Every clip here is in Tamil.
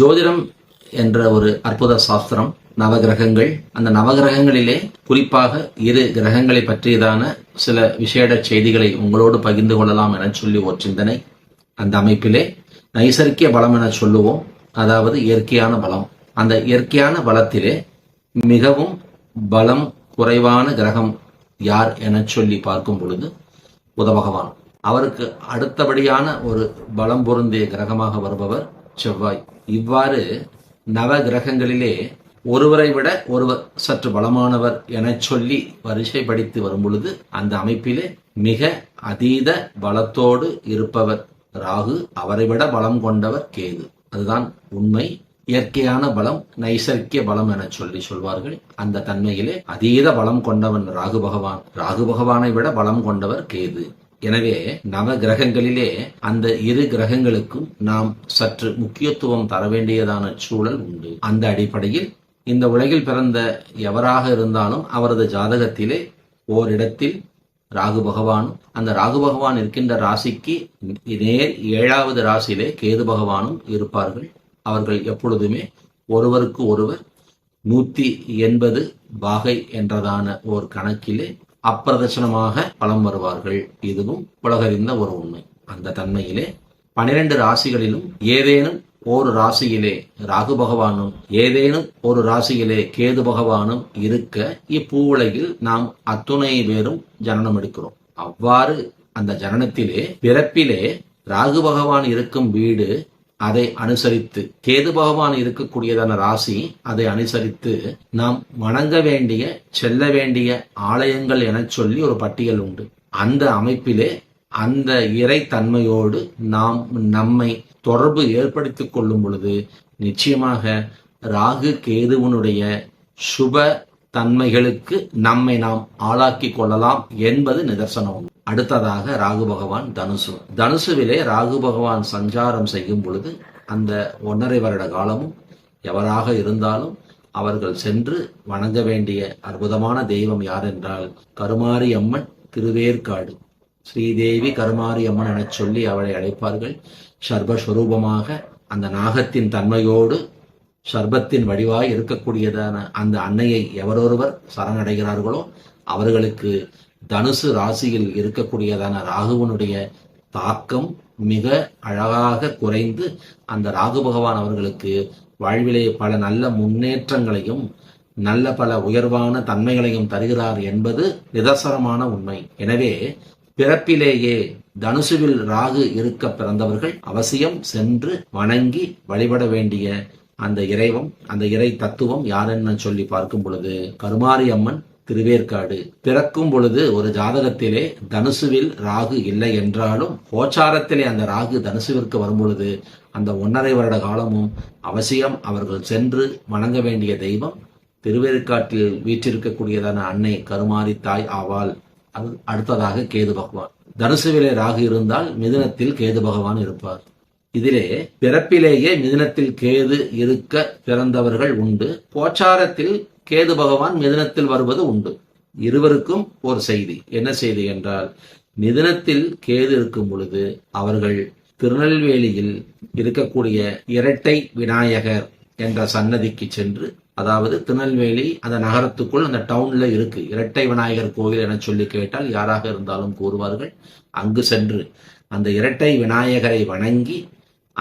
ஜோதிடம் என்ற ஒரு அற்புத சாஸ்திரம் நவகிரகங்கள். அந்த நவகிரகங்களிலே குறிப்பாக இரு கிரகங்களை பற்றியதான சில விசேட செய்திகளை உங்களோடு பகிர்ந்து கொள்ளலாம் என சொல்லி ஒரு சிந்தனை. அந்த அமைப்பிலே நைசர்கிய பலம் என சொல்லுவோம். அதாவது இயற்கையான பலம். அந்த இயற்கையான பலத்திலே மிகவும் பலம் குறைவான கிரகம் யார் என சொல்லி பார்க்கும் பொழுது புத பகவான் அவருக்கு அடுத்தபடியான ஒரு பலம் பொருந்திய கிரகமாக வருபவர் செவ்வாய். இவ்வாறு நவ கிரகங்களிலே ஒருவரை விட ஒருவர் சற்று பலமானவர் என சொல்லி வரிசைப்படுத்தி வரும் பொழுது அந்த அமைப்பிலே மிக அதீத பலத்தோடு இருப்பவர் ராகு அவரை விட பலம் கொண்டவர் கேது. அதுதான் உண்மை. இயற்கையான பலம் நைசர்கிய பலம் என சொல்லி சொல்வார்கள். அந்த தன்மையிலே அதீத பலம் கொண்டவன் ராகு பகவான். ராகு பகவானை விட பலம் கொண்டவர் கேது. எனவே நவ கிரகங்களிலே அந்த இரு கிரகங்களுக்கும் நாம் சற்று முக்கியத்துவம் தர வேண்டியதான சூழல் உண்டு. அந்த அடிப்படையில் இந்த உலகில் பிறந்த எவராக இருந்தாலும் அவரது ஜாதகத்திலே ஓரிடத்தில் ராகு பகவானும் அந்த ராகு பகவான் இருக்கின்ற ராசிக்கு நேர் ஏழாவது ராசியிலே கேது பகவானும் இருப்பார்கள். அவர்கள் எப்பொழுதுமே ஒருவருக்கு ஒருவர் நூத்தி எண்பது பாகை என்றதான ஓர் கணக்கிலே அப்பிரதட்சணமாக பலம் வருவார்கள். இதுவும் உலகறிந்த ஒரு உண்மை. அந்த தன்மையிலே பனிரெண்டு ராசிகளிலும் ஏதேனும் ஒரு ராசியிலே ராகு பகவானும் ஏதேனும் ஒரு ராசியிலே கேது பகவானும் இருக்க இப்பூவுலகில் நாம் அத்துணை பேரும் ஜனனம் எடுக்கிறோம். அவ்வாறு அந்த ஜனனத்திலே பிறப்பிலே ராகு பகவான் இருக்கும் வீடு அதை அனுசரித்து கேது பகவான் இருக்கக்கூடியதான ராசி அதை அனுசரித்து நாம் வணங்க வேண்டிய செல்ல வேண்டிய ஆலயங்கள் என சொல்லி ஒரு பட்டியல் உண்டு. அந்த அமைப்பிலே அந்த இறை தன்மையோடு நாம் நம்மை தொடர்பு ஏற்படுத்திக் கொள்ளும் பொழுது நிச்சயமாக ராகு கேதுவனுடைய சுப தன்மைகளுக்கு நம்மை நாம் ஆளாக்கி கொள்ளலாம் என்பது நிதர்சனம் அடுத்ததாக ராகு பகவான் தனுசு. தனுசுவிலே ராகு பகவான் சஞ்சாரம் செய்யும் பொழுது அந்த ஒன்றரை வருட காலமும் எவராக இருந்தாலும் அவர்கள் சென்று வணங்க வேண்டிய அற்புதமான தெய்வம் யார் என்றால் கருமாரி அம்மன் திருவேற்காடு. ஸ்ரீதேவி கருமாரி அம்மன் எனச் சொல்லி அவளை அழைப்பார்கள். சர்வஸ்வரூபமாக அந்த நாகத்தின் தன்மையோடு சர்பத்தின் வடிவாய் இருக்கக்கூடியதான அந்த அன்னையை எவரொருவர் சரணடைகிறார்களோ அவர்களுக்கு தனுசு ராசியில் இருக்கக்கூடியதான ராகுவனுடைய தாக்கம் மிக அழகாக குறைந்து அந்த ராகு பகவான் அவர்களுக்கு வாழ்விலே பல நல்ல முன்னேற்றங்களையும் நல்ல பல உயர்வான தன்மைகளையும் தருகிறார் என்பது நிதர்சனமான உண்மை. எனவே பிறப்பிலேயே தனுசுவில் ராகு இருக்க பிறந்தவர்கள் அவசியம் சென்று வணங்கி வழிபட வேண்டிய அந்த இறைவம் அந்த இறை தத்துவம் யாருன்னு சொல்லி பார்க்கும் பொழுது கருமாரி அம்மன் திருவேற்காடு பிறக்கும் பொழுது ஒரு ஜாதகத்திலே தனுசுவில் ராகு இல்லை என்றாலும் கோச்சாரத்திலே அந்த ராகு தனுசுவிற்கு வரும் பொழுது அந்த ஒன்றரை வருட காலமும் அவசியம் அவர்கள் சென்று வணங்க வேண்டிய தெய்வம் திருவேற்காட்டில் வீற்றிருக்கக்கூடியதான அன்னை கருமாரி தாய் ஆவாள். அது அடுத்ததாக கேது பகவான். தனுசுவிலே ராகு இருந்தால் மிதுனத்தில் கேது பகவான் இருப்பார். இதிலே பிறப்பிலேயே மிதினத்தில் கேது இருக்க பிறந்தவர்கள் உண்டு. கோச்சாரத்தில் கேது பகவான் மிதினத்தில் வருவது உண்டு. இருவருக்கும் ஒரு செய்தி. என்ன செய்தி என்றால் மிதினத்தில் கேது இருக்கும் பொழுது அவர்கள் திருநெல்வேலியில் இருக்கக்கூடிய இரட்டை விநாயகர் என்ற சன்னதிக்கு சென்று அதாவது திருநெல்வேலி அந்த நகரத்துக்குள் அந்த டவுன்ல இருக்கு. இரட்டை விநாயகர் கோவில் என சொல்லி கேட்டால் யாராக இருந்தாலும் கூறுவார்கள். அங்கு சென்று அந்த இரட்டை விநாயகரை வணங்கி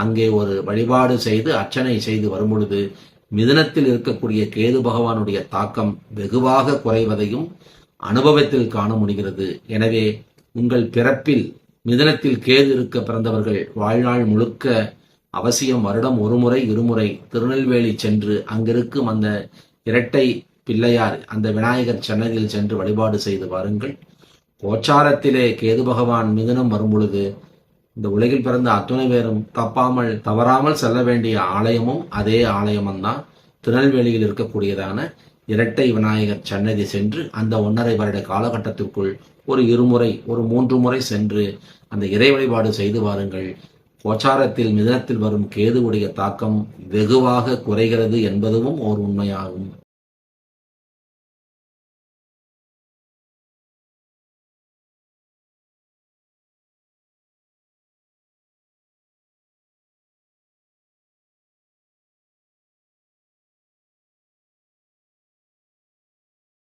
அங்கே ஒரு வழிபாடு செய்து அர்ச்சனை செய்து வரும்பொழுது மிதனத்தில் மிதுனத்தில் இருக்கக்கூடிய கேது பகவானுடைய தாக்கம் வெகுவாக குறைவதையும் அனுபவத்தில் காண முடிகிறது. எனவே உங்கள் பிறப்பில் மிதுனத்தில் கேது இருக்க பிறந்தவர்கள் வாழ்நாள் முழுக்க அவசியம் வருடம் ஒருமுறை இருமுறை திருநெல்வேலி சென்று அங்கிருக்கும் அந்த இரட்டை பிள்ளையார் அந்த விநாயகர் சன்னதியில் சென்று வழிபாடு செய்து வாருங்கள். கோச்சாரத்திலே கேது பகவான் மிதுனம் வரும்பொழுது இந்த உலகில் பிறந்த அத்துணை பேரும் தப்பாமல் தவறாமல் செல்ல வேண்டிய ஆலயமும் அதே ஆலயம்தான் திருநெல்வேலியில் இருக்கக்கூடியதான இரட்டை விநாயகர் சன்னதி சென்று அந்த ஒன்றரை வருட காலகட்டத்திற்குள் ஒரு இருமுறை ஒரு மூன்று முறை சென்று அந்த இறை வழிபாடு செய்து வாருங்கள். கோச்சாரத்தில் மிதனத்தில் வரும் கேதுவுடைய தாக்கம் வெகுவாக குறைகிறது என்பதும் ஓர் உண்மையாகும்.